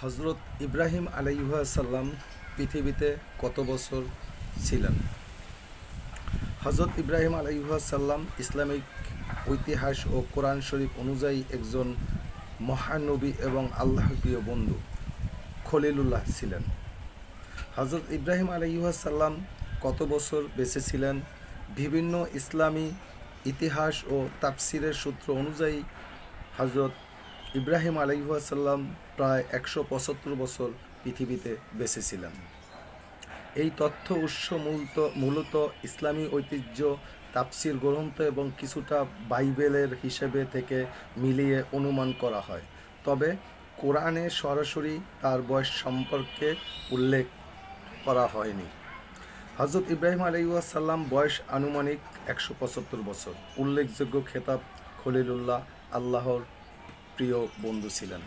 হজরত ইব্রাহিম আলাইসাল্লাম পৃথিবীতে কত বছর ছিলেন? হজরত ইব্রাহিম আলাইসাল্লাম ইসলামিক ঐতিহাস ও কোরআন শরীফ অনুযায়ী একজন মহানবী এবং আল্লাহ প্রিয় বন্ধু খলিলুল্লাহ ছিলেন। হজরত ইব্রাহিম আলাইসাল্লাম কত বছর বেঁচে ছিলেন? বিভিন্ন ইসলামী ইতিহাস ও তাফসিরের সূত্র অনুযায়ী হজরত ইব্রাহিম আলাইসাল্লাম প্রায় একশো পঁচাত্তর বছর পৃথিবীতে বেঁচে ছিলেন এই তথ্য উৎস মূলত মূলত ইসলামী ঐতিহ্য, তাফসির গ্রন্থ এবং কিছুটা বাইবেলের হিসেবে থেকে মিলিয়ে অনুমান করা হয়। তবে কোরআনে সরাসরি তার বয়স সম্পর্কে উল্লেখ করা হয়নি। হজরত ইব্রাহিম আলাইসাল্লাম বয়স আনুমানিক একশো পঁচাত্তর বছর। উল্লেখযোগ্য খেতাব খলিলুল্লাহ, আল্লাহর প্রিয় বন্ধু ছিলেন।